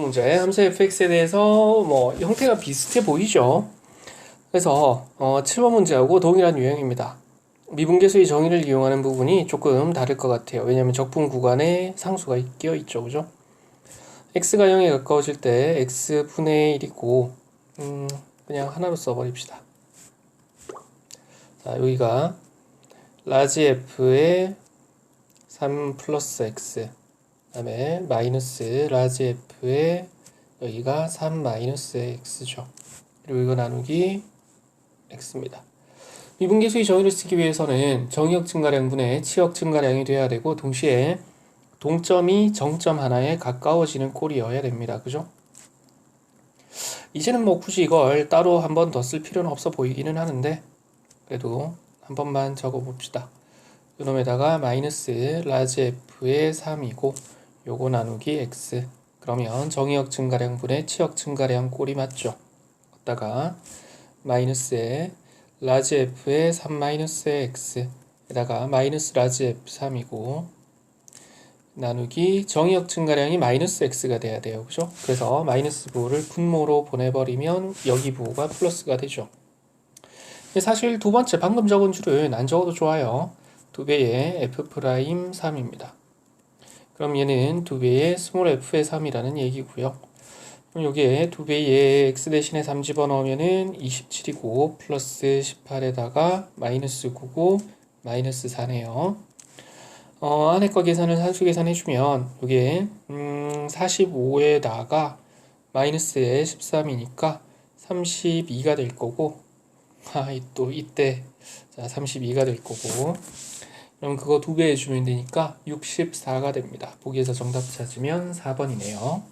문제 함수 fx에 대해서 뭐 형태가 비슷해 보이죠. 그래서 어, 7번 문제하고 동일한 유형입니다. 미분계수의 정의를 이용하는 부분이 조금 다를 것 같아요. 왜냐하면 적분 구간에 상수가 끼어 있죠, 그죠? x가 0에 가까워질 때 x분의 1이고 음, 그냥 하나로 써버립시다. 자, 여기가 라지 f의 3 플러스 x 그 다음에 마이너스 라지 f의 여기가 3 마이너스 x죠. 그리고 이거 나누기 x입니다. 미분계수의 정의를 쓰기 위해서는 정의역 증가량분의 치역 증가량이 돼야 되고 동시에 동점이 정점 하나에 가까워지는 꼴이어야 됩니다. 그죠? 이제는 뭐 굳이 이걸 따로 한 번 더 쓸 필요는 없어 보이기는 하는데 그래도 한 번만 적어 봅시다. 요놈에다가 마이너스 라지 f의 3이고 요거 나누기 x 그러면 정의역 증가량분의 치역 증가량 꼴이 맞죠? 걷다가 마이너스에 라지 f의 3 마이너스 x에다가 마이너스 라지 f 3이고 나누기 정의역 증가량이 마이너스 x가 돼야 돼요. 그죠? 그래서 마이너스 부호를 분모로 보내버리면 여기 부호가 플러스가 되죠. 사실 두 번째 방금 적은 줄은 안 적어도 좋아요. 두 배의 f 프라임 3입니다. 그럼 얘는 두 배의 스몰 f의 3이라는 얘기고요. 그럼 여기에 두 배의 x 대신에 3 집어넣으면은 27이고 플러스 18에다가 마이너스 9고 마이너스 4네요. 어, 안에 거 계산을 산수 계산해주면 여기에 음, 45에다가 마이너스에 13이니까 32가 될 거고 아, 또 이때 자 32가 될 거고 그럼 그거 두 배 해주면 되니까 64가 됩니다. 보기에서 정답 찾으면 4번이네요.